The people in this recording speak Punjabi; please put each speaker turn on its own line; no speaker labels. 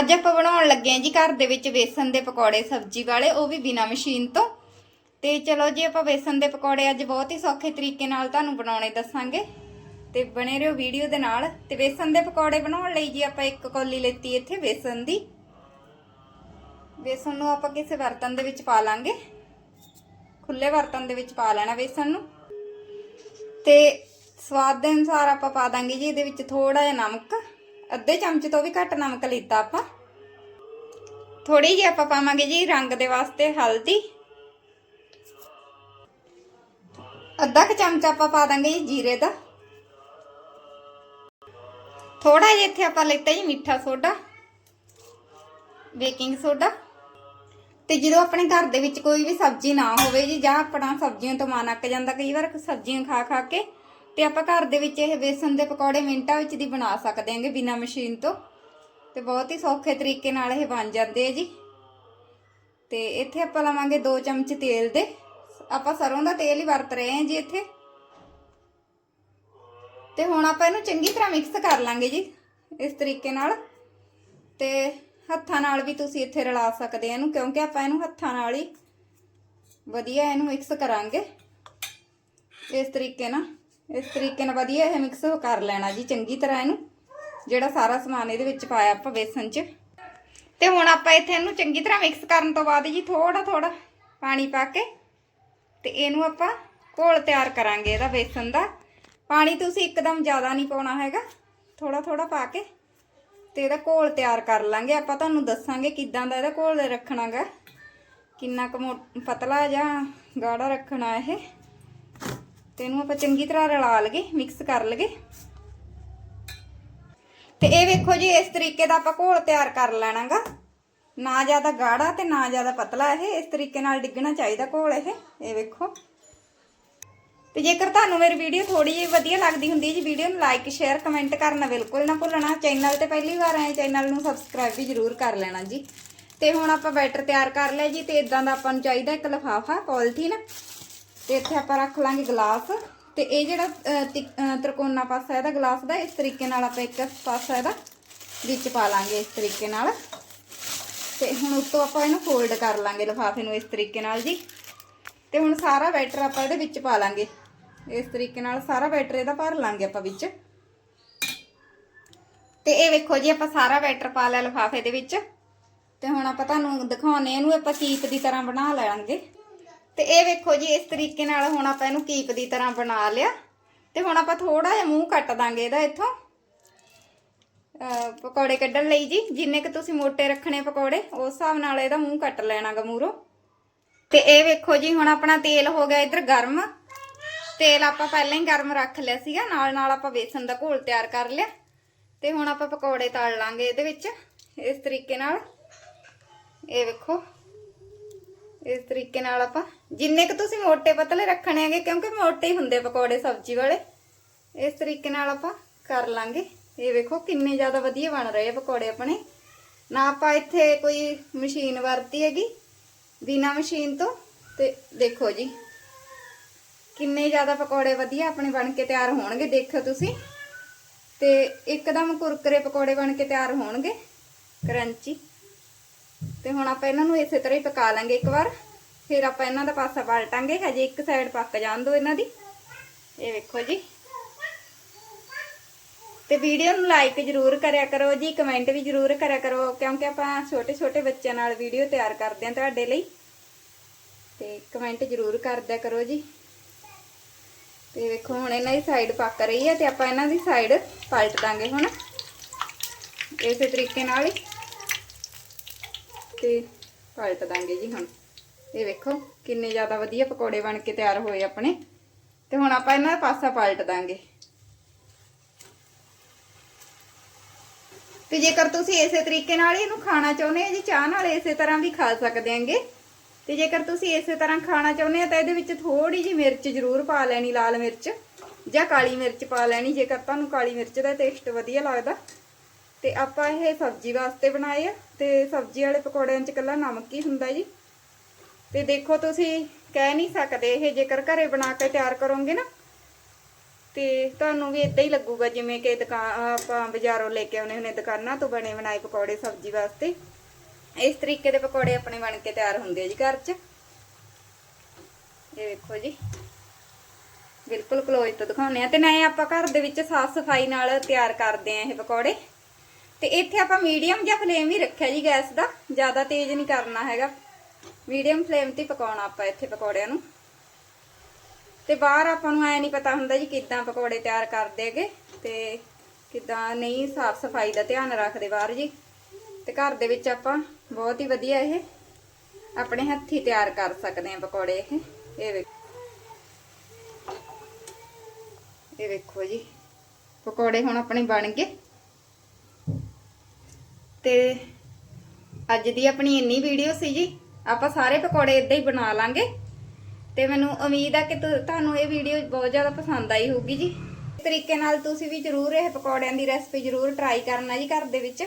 ਅੱਜ ਆਪਾਂ ਬਣਾਉਣ ਲੱਗੇ ਆਂ ਜੀ ਘਰ ਦੇ ਵਿੱਚ ਵੇਸਣ ਦੇ ਪਕੌੜੇ, ਸਬਜ਼ੀ ਵਾਲੇ, ਉਹ ਵੀ ਬਿਨਾ ਮਸ਼ੀਨ ਤੋਂ। ਤੇ ਚਲੋ ਜੀ ਆਪਾਂ ਵੇਸਣ ਦੇ ਪਕੌੜੇ ਅੱਜ ਬਹੁਤ ਹੀ ਸੌਖੇ ਤਰੀਕੇ ਨਾਲ ਤੁਹਾਨੂੰ ਬਣਾਉਣੇ ਦੱਸਾਂਗੇ। ਤੇ ਬਣੇ ਰਹੋ ਵੀਡੀਓ ਦੇ ਨਾਲ। ਤੇ ਵੇਸਣ ਦੇ ਪਕੌੜੇ ਬਣਾਉਣ ਲਈ ਜੀ ਆਪਾਂ ਇੱਕ ਕੌਲੀ ਲੈਤੀ ਇੱਥੇ ਬੇਸਨ ਦੀ। ਬੇਸਨ ਨੂੰ ਆਪਾਂ ਕਿਸੇ ਬਰਤਨ ਦੇ ਵਿੱਚ ਪਾ ਲਾਂਗੇ। ਖੁੱਲੇ ਬਰਤਨ ਦੇ ਵਿੱਚ ਪਾ ਲੈਣਾ ਵੇਸਣ ਨੂੰ। ਤੇ ਸਵਾਦ ਦੇ ਅਨੁਸਾਰ ਆਪਾਂ ਪਾ ਦਾਂਗੇ ਜੀ, ਇਹਦੇ ਵਿੱਚ ਥੋੜਾ ਜਿਹਾ ਨਮਕ। ਅੱਧੇ ਚਮਚ ਤੋਂ ਵੀ ਘੱਟ ਨਮਕ ਲਿੱਤਾ ਆਪਾਂ। ਥੋੜੀ ਜਿਹੀ ਆਪਾਂ ਪਾਵਾਂਗੇ ਜੀ ਰੰਗ ਦੇ ਵਾਸਤੇ ਹਲਦੀ। ਅੱਧਾ ਕੁ ਚਮਚ ਆਪਾਂ ਪਾ ਦਾਂਗੇ ਜੀ ਜੀਰੇ ਦਾ। ਥੋੜਾ ਜਿਹਾ ਇੱਥੇ ਆਪਾਂ ਲਿੱਤਾ ਜੀ ਮਿੱਠਾ ਸੋਡਾ, ਬੇਕਿੰਗ ਸੋਡਾ। ਤੇ ਜਦੋਂ ਆਪਣੇ ਘਰ ਦੇ ਵਿੱਚ ਕੋਈ ਵੀ ਸਬਜ਼ੀ ਨਾ ਹੋਵੇ ਜੀ ਜਾਂ ਆਪਣਾ ਸਬਜ਼ੀਆਂ ਤੋਂ ਮਨ ਅੱਕ ਜਾਂਦਾ, ਕਈ ਵਾਰ ਸਬਜ਼ੀਆਂ ਖਾ ਖਾ ਕੇ ਤੇ ਆਪਾਂ ਘਰ ਦੇ ਵਿੱਚ ਇਹ ਬੇਸਨ ਦੇ ਪਕੌੜੇ ਮਿੰਟਾਂ ਵਿੱਚ ਦੀ ਬਣਾ ਸਕਦੇ ਹਾਂਗੇ ਬਿਨਾਂ ਮਸ਼ੀਨ ਤੋਂ। ਤੇ ਬਹੁਤ ਹੀ ਸੌਖੇ ਤਰੀਕੇ ਨਾਲ ਇਹ ਬਣ ਜਾਂਦੇ ਆ ਜੀ। ਤੇ ਇੱਥੇ ਆਪਾਂ ਲਵਾਂਗੇ 2 ਚਮਚ ਤੇਲ ਦੇ। ਆਪਾਂ ਸਰੋਂ ਦਾ ਤੇਲ ਹੀ ਵਰਤ ਰਹੇ ਹਾਂ ਜੀ ਇੱਥੇ। ਤੇ ਹੁਣ ਆਪਾਂ ਇਹਨੂੰ ਚੰਗੀ ਤਰ੍ਹਾਂ ਮਿਕਸ ਕਰ ਲਾਂਗੇ ਜੀ, ਇਸ ਤਰੀਕੇ ਨਾਲ। ਤੇ ਹੱਥਾਂ ਨਾਲ ਵੀ ਤੁਸੀਂ ਇੱਥੇ ਰਲਾ ਸਕਦੇ ਆ ਇਹਨੂੰ, ਕਿਉਂਕਿ ਆਪਾਂ ਇਹਨੂੰ ਹੱਥਾਂ ਨਾਲ ਹੀ ਵਧੀਆ ਇਹਨੂੰ ਮਿਕਸ ਕਰਾਂਗੇ, ਇਸ ਤਰੀਕੇ ਨਾਲ। ਇਸ ਤਰੀਕੇ ਨਾਲ ਵਧੀਆ ਇਹ ਮਿਕਸ ਕਰ ਲੈਣਾ ਜੀ, ਚੰਗੀ ਤਰ੍ਹਾਂ ਇਹਨੂੰ, ਜਿਹੜਾ ਸਾਰਾ ਸਮਾਨ ਇਹਦੇ ਵਿੱਚ ਪਾਇਆ ਆਪਾਂ ਬੇਸਨ 'ਚ। ਤੇ ਹੁਣ ਆਪਾਂ ਇੱਥੇ ਇਹਨੂੰ ਚੰਗੀ ਤਰ੍ਹਾਂ ਮਿਕਸ ਕਰਨ ਤੋਂ ਬਾਅਦ ਜੀ ਥੋੜਾ ਥੋੜਾ ਪਾਣੀ ਪਾ ਕੇ ਤੇ ਇਹਨੂੰ ਆਪਾਂ ਘੋਲ ਤਿਆਰ ਕਰਾਂਗੇ ਇਹਦਾ ਬੇਸਨ ਦਾ। ਪਾਣੀ ਤੁਸੀਂ ਇੱਕਦਮ ਜ਼ਿਆਦਾ ਨਹੀਂ ਪਾਉਣਾ ਹੈਗਾ ਥੋੜਾ ਥੋੜਾ ਪਾ ਕੇ ਤੇ ਇਹਦਾ ਘੋਲ ਤਿਆਰ ਕਰ ਲਾਂਗੇ। ਆਪਾਂ ਤੁਹਾਨੂੰ ਦੱਸਾਂਗੇ ਕਿੱਦਾਂ ਦਾ ਇਹਦਾ ਘੋਲ ਰੱਖਣਾਗਾ। ਕਿੰਨਾ ਕੁ ਮੋ- ਪਤਲਾ ਜਾਂ ਗਾੜਾ ਰੱਖਣਾ ਇਹ। ਤੇ ਇਹਨੂੰ ਆਪਾਂ ਚੰਗੀ ਤਰ੍ਹਾਂ ਰਲਾ ਲਗੇ ਮਿਕਸ ਕਰ ਲਗੇ। ਤੇ ਇਹ ਵੇਖੋ ਜੀ, ਇਸ ਤਰੀਕੇ ਦਾ ਆਪਾਂ ਘੋਲ ਤਿਆਰ ਕਰ ਲੈਣਾਗਾ। ਨਾ ਜ਼ਿਆਦਾ ਗਾੜਾ ਤੇ ਨਾ ਜ਼ਿਆਦਾ ਪਤਲਾ ਇਹ, ਇਸ ਤਰੀਕੇ ਨਾਲ ਡਿੱਗਣਾ ਚਾਹੀਦਾ ਘੋਲ ਇਹ ਇਹ ਵੇਖੋ। ਤੇ ਜੇਕਰ ਤੁਹਾਨੂੰ ਮੇਰੀ ਵੀਡੀਓ ਥੋੜੀ ਜਿਹੀ ਵਧੀਆ ਲੱਗਦੀ ਹੁੰਦੀ ਹੈ ਜੀ ਵੀਡੀਓ ਨੂੰ ਲਾਈਕ ਸ਼ੇਅਰ ਕਮੈਂਟ ਕਰਨਾ ਬਿਲਕੁਲ ਨਾ ਭੁੱਲਣਾ। ਚੈਨਲ ਤੇ ਪਹਿਲੀ ਵਾਰ ਆਏ ਚੈਨਲ ਨੂੰ ਸਬਸਕ੍ਰਾਈਬ ਵੀ ਜ਼ਰੂਰ ਕਰ ਲੈਣਾ ਜੀ। ਤੇ ਹੁਣ ਆਪਾਂ ਬੈਟਰ ਤਿਆਰ ਕਰ ਲਿਆ ਜੀ, ਤੇ ਇਦਾਂ ਦਾ ਆਪਾਂ ਨੂੰ ਚਾਹੀਦਾ ਇੱਕ ਲਫਾਫਾ ਪੋਲੀਥੀਨ ਤੇ ਇੱਥੇ ਆਪਾਂ ਰੱਖ ਲਾਂਗੇ ਗਲਾਸ ਤੇ ਇਹ ਜਿਹੜਾ ਅਹ, ਤਿ- ਪਾਸਾ ਇਹਦਾ ਗਲਾਸ ਦਾ ਇਸ ਤਰੀਕੇ ਨਾਲ ਆਪਾਂ ਇੱਕ ਪਾਸਾ ਇਹਦਾ ਵਿੱਚ ਪਾ ਲਾਂਗੇ ਇਸ ਤਰੀਕੇ ਨਾਲ। ਤੇ ਹੁਣ ਉੱਤੋਂ ਆਪਾਂ ਇਹਨੂੰ ਫੋਲਡ ਕਰ ਲਾਂਗੇ ਲਿਫਾਫੇ ਨੂੰ ਇਸ ਤਰੀਕੇ ਨਾਲ ਜੀ। ਤੇ ਹੁਣ ਸਾਰਾ ਬੈਟਰ ਆਪਾਂ ਇਹਦੇ ਵਿੱਚ ਪਾ ਲਾਂਗੇ। ਇਸ ਤਰੀਕੇ ਨਾਲ ਸਾਰਾ ਬੈਟਰ ਇਹਦਾ ਭਰ ਲਾਂਗੇ ਆਪਾਂ ਵਿੱਚ। ਤੇ ਇਹ ਵੇਖੋ ਜੀ ਆਪਾਂ ਸਾਰਾ ਬੈਟਰ ਪਾ ਲਿਆ ਲਿਫਾਫੇ ਦੇ ਵਿੱਚ। ਤੇ ਹੁਣ ਆਪਾਂ ਤੁਹਾਨੂੰ ਦਿਖਾਉਣੇ ਇਹਨੂੰ ਆਪਾਂ ਚੀਪ ਦੀ ਤਰ੍ਹਾਂ ਬਣਾ ਲਾਂਗੇ ਤੇ ਇਹ ਵੇਖੋ ਜੀ, ਇਸ ਤਰੀਕੇ ਨਾਲ ਹੁਣ ਆਪਾਂ ਇਹਨੂੰ ਕੀਪ ਦੀ ਤਰ੍ਹਾਂ ਬਣਾ ਲਿਆ। ਤੇ ਹੁਣ ਆਪਾਂ ਥੋੜਾ ਜਿਹਾ ਮੂੰਹ ਕੱਟ ਦਾਂਗੇ ਇਹਦਾ ਇੱਥੋਂ। ਪਕੌੜੇ ਕੱਢਣ ਲਈ ਜੀ, ਜਿੰਨੇ ਕਿ ਤੁਸੀਂ ਮੋਟੇ ਰੱਖਣੇ ਪਕੌੜੇ, ਉਸ ਹਿਸਾਬ ਨਾਲ ਇਹਦਾ ਮੂੰਹ ਕੱਟ ਲੈਣਾਗਾ ਮੂਰੋਂ। ਤੇ ਇਹ ਵੇਖੋ ਜੀ, ਹੁਣ ਆਪਣਾ ਤੇਲ ਹੋ ਗਿਆ ਇੱਧਰ ਗਰਮ। ਤੇਲ ਆਪਾਂ ਪਹਿਲਾਂ ਹੀ ਗਰਮ ਰੱਖ ਲਿਆ ਸੀਗਾ ਨਾਲ ਨਾਲ ਆਪਾਂ ਬੇਸਨ ਦਾ ਘੋਲ ਤਿਆਰ ਕਰ ਲਿਆ। ਤੇ ਹੁਣ ਆਪਾਂ ਪਕੌੜੇ ਤਲ ਲਾਂਗੇ ਇਹਦੇ ਵਿੱਚ, ਇਸ ਤਰੀਕੇ ਨਾਲ। ਇਹ ਵੇਖੋ। ਇਸ ਤਰੀਕੇ ਨਾਲ ਆਪਾਂ ਜਿੰਨੇ ਕੁ ਤੁਸੀਂ ਮੋٹے ਪਤਲੇ ਰੱਖਣੇ ਹੈਗੇ, ਕਿਉਂਕਿ ਮੋٹے ਹੀ ਹੁੰਦੇ ਪਕੌੜੇ ਸਬਜ਼ੀ ਵਾਲੇ, ਇਸ ਤਰੀਕੇ ਨਾਲ ਆਪਾਂ ਕਰ ਲਾਂਗੇ। ਇਹ ਵੇਖੋ ਕਿੰਨੇ ਜ਼ਿਆਦਾ ਵਧੀਆ ਬਣ ਰਹੇ ਪਕੌੜੇ ਆਪਣੇ। ਨਾ ਆਪਾਂ ਇੱਥੇ ਕੋਈ ਮਸ਼ੀਨ ਵਰਤੀ ਹੈਗੀ, ਬਿਨਾ ਮਸ਼ੀਨ ਤੋਂ। ਤੇ ਦੇਖੋ ਜੀ, ਕਿੰਨੇ ਜ਼ਿਆਦਾ ਪਕੌੜੇ ਵਧੀਆ ਆਪਣੇ ਬਣ ਕੇ ਤਿਆਰ ਹੋਣਗੇ, ਦੇਖੋ ਤੁਸੀਂ। ਤੇ ਇੱਕਦਮ ਕੁਰਕਰੇ ਪਕੌੜੇ ਬਣ ਕੇ ਤਿਆਰ ਹੋਣਗੇ। ਕਰੰਚੀ। ਤੇ ਹੁਣ ਆਪਾਂ ਇਹਨਾਂ ਨੂੰ ਇਸੇ ਤਰ੍ਹਾਂ ਹੀ ਪਕਾ ਲਾਂਗੇ ਇੱਕ ਵਾਰ। ਫਿਰ ਆਪਾਂ ਇਹਨਾਂ ਦਾ ਪਾਸਾ ਪਲਟਾਂਗੇ, ਹਜੇ ਇੱਕ ਸਾਈਡ ਪੱਕ ਜਾਣ ਦਿਓ ਇਹਨਾਂ ਦੀ। ਇਹ ਵੇਖੋ ਜੀ। ਤੇ ਵੀਡੀਓ ਨੂੰ ਲਾਈਕ ਜਰੂਰ ਕਰਿਆ ਕਰੋ ਜੀ ਕਮੈਂਟ ਵੀ ਜਰੂਰ ਕਰਿਆ ਕਰੋ, ਕਿਉਂਕਿ ਆਪਾਂ ਛੋਟੇ ਛੋਟੇ ਬੱਚਿਆਂ ਨਾਲ ਵੀਡੀਓ ਤਿਆਰ ਕਰਦੇ ਹਾਂ ਤੁਹਾਡੇ ਲਈ। ਤੇ ਕਮੈਂਟ ਜਰੂਰ ਕਰਦਿਆ ਕਰੋ ਜੀ। ਤੇ ਵੇਖੋ, ਹੁਣ ਇਹਨਾਂ ਦੀ ਸਾਈਡ ਪੱਕ ਰਹੀ ਹੈ ਤੇ ਆਪਾਂ ਇਹਨਾਂ ਦੀ ਸਾਈਡ ਪਲਟ ਦਾਂਗੇ ਹੁਣ। ਇਸੇ ਤਰੀਕੇ ਨਾਲ ਹੀ। ਤੇ ਪਲਟ ਦਾਂਗੇ ਜੀ ਹੁਣ। ਇਹ ਵੇਖੋ, ਕਿੰਨੇ ਜ਼ਿਆਦਾ ਵਧੀਆ ਪਕੌੜੇ ਬਣ ਕੇ ਤਿਆਰ ਹੋਏ ਆਪਣੇ। ਤੇ ਹੁਣ ਆਪਾਂ ਇਹਨਾਂ ਦਾ ਪਾਸਾ ਪਲਟ ਦਾਂਗੇ। ਤੇ ਜੇਕਰ ਤੁਸੀਂ ਇਸੇ ਤਰੀਕੇ ਨਾਲ ਇਹਨੂੰ ਖਾਣਾ ਚਾਹੁੰਦੇ ਹੋ ਜੀ, ਚਾਹ ਨਾਲ ਇਸੇ ਤਰ੍ਹਾਂ ਵੀ ਖਾ ਸਕਦੇ ਆਂਗੇ ਤੇ ਜੇਕਰ ਤੁਸੀਂ ਇਸੇ ਤਰ੍ਹਾਂ ਖਾਣਾ ਚਾਹੁੰਦੇ ਆ ਤਾਂ ਇਹਦੇ ਵਿੱਚ ਥੋੜੀ ਜਿਹੀ ਮਿਰਚ ਜ਼ਰੂਰ ਪਾ ਲੈਣੀ, ਲਾਲ ਮਿਰਚ ਜਾਂ ਕਾਲੀ ਮਿਰਚ ਪਾ ਲੈਣੀ। ਜੇਕਰ ਤੁਹਾਨੂੰ ਕਾਲੀ ਮਿਰਚ ਦਾ ਟੇਸਟ ਵਧੀਆ ਲੱਗਦਾ ਤੇ ਆਪਾਂ ਇਹ ਸਬਜ਼ੀ ਵਾਸਤੇ ਬਣਾਏ ਆ ਤੇ ਸਬਜ਼ੀ ਵਾਲੇ ਪਕੌੜਿਆਂ 'ਚ ਇਕੱਲਾ ਨਮਕ ਹੀ ਹੁੰਦਾ ਜੀ। ਤੇ ਦੇਖੋ ਤੁਸੀਂ, ਕਹਿ ਨਹੀਂ ਸਕਦੇ ਇਹ ਜੇਕਰ ਘਰੇ ਬਣਾ ਕੇ ਤਿਆਰ ਕਰੋਗੇ ਨਾ, ਤੇ ਤੁਹਾਨੂੰ ਵੀ ਇਦਾਂ ਹੀ ਲੱਗੂਗਾ ਜਿਵੇਂ ਕਿ ਦੁਕਾਨ ਆਪਾਂ ਬਾਜ਼ਾਰੋਂ ਲੈ ਕੇ ਆਉਨੇ ਹੁੰਦੇ ਦੁਕਾਨਾਂ ਤੋਂ ਬਣੇ ਬਣਾਏ ਪਕੌੜੇ ਸਬਜ਼ੀ ਵਾਸਤੇ। ਇਸ ਤਰੀਕੇ ਦੇ ਪਕੌੜੇ ਆਪਣੇ ਬਣ ਕੇ ਤਿਆਰ ਹੁੰਦੇ ਆ ਜੀ ਘਰ 'ਚ। ਇਹ ਵੇਖੋ ਜੀ, ਬਿਲਕੁਲ ਕਲੋਜ਼ ਤੋਂ ਦਿਖਾਉਂਦੇ ਆ। ਤੇ ਨਾ ਆਪਾਂ ਘਰ ਦੇ ਵਿੱਚ ਸਾਫ਼ ਸਫ਼ਾਈ ਨਾਲ ਤਿਆਰ ਕਰਦੇ ਆ ਇਹ ਪਕੌੜੇ। ਤੇ ਇੱਥੇ ਆਪਾਂ ਮੀਡੀਅਮ ਜਾਂ ਫਲੇਮ ਹੀ ਰੱਖਿਆ ਜੀ ਗੈਸ ਦਾ। ਜ਼ਿਆਦਾ ਤੇਜ਼ ਨਹੀਂ ਕਰਨਾ ਹੈਗਾ। ਮੀਡੀਅਮ ਫਲੇਮ ਤੇ ਪਕਾਉਣਾ ਆਪਾਂ ਇੱਥੇ ਪਕੌੜਿਆਂ ਨੂੰ। ਤੇ ਬਾਹਰ ਆਪਾਂ ਨੂੰ ਐ ਨਹੀਂ ਪਤਾ ਹੁੰਦਾ ਜੀ ਕਿੱਦਾਂ ਪਕੌੜੇ ਤਿਆਰ ਕਰਦੇ ਹੈਗੇ ਤੇ ਕਿੱਦਾਂ ਨਹੀਂ ਸਾਫ਼ ਸਫ਼ਾਈ ਦਾ ਧਿਆਨ ਰੱਖਦੇ ਬਾਹਰ ਜੀ। ਤੇ ਘਰ ਦੇ ਵਿੱਚ ਆਪਾਂ ਬਹੁਤ ਹੀ ਵਧੀਆ ਇਹ ਆਪਣੇ ਹੱਥੀ ਤਿਆਰ ਕਰ ਸਕਦੇ ਆ ਪਕੌੜੇ ਇਹ। ਇਹ ਵੇਖੋ ਇਹ ਵੇਖੋ ਜੀ। ਪਕੌੜੇ ਹੁਣ ਆਪਣੇ ਬਣ ਗਏ। ਤੇ ਅੱਜ ਦੀ ਆਪਣੀ ਇੰਨੀ ਵੀਡੀਓ ਸੀ ਜੀ, ਆਪਾਂ ਸਾਰੇ ਪਕੌੜੇ ਇਦਾਂ ਹੀ ਬਣਾ ਲਾਂਗੇ। ਤੇ ਮੈਨੂੰ ਉਮੀਦ ਆ ਕਿ ਤੁਹਾਨੂੰ ਇਹ ਵੀਡੀਓ ਬਹੁਤ ਜ਼ਿਆਦਾ ਪਸੰਦ ਆਈ ਹੋਊਗੀ ਜੀ। ਇਸ ਤਰੀਕੇ ਨਾਲ ਤੁਸੀਂ ਵੀ ਜਰੂਰ ਇਹ ਪਕੌੜਿਆਂ ਦੀ ਰੈਸਪੀ ਜਰੂਰ ਟਰਾਈ ਕਰਨਾ ਜੀ ਘਰ ਦੇ ਵਿੱਚ।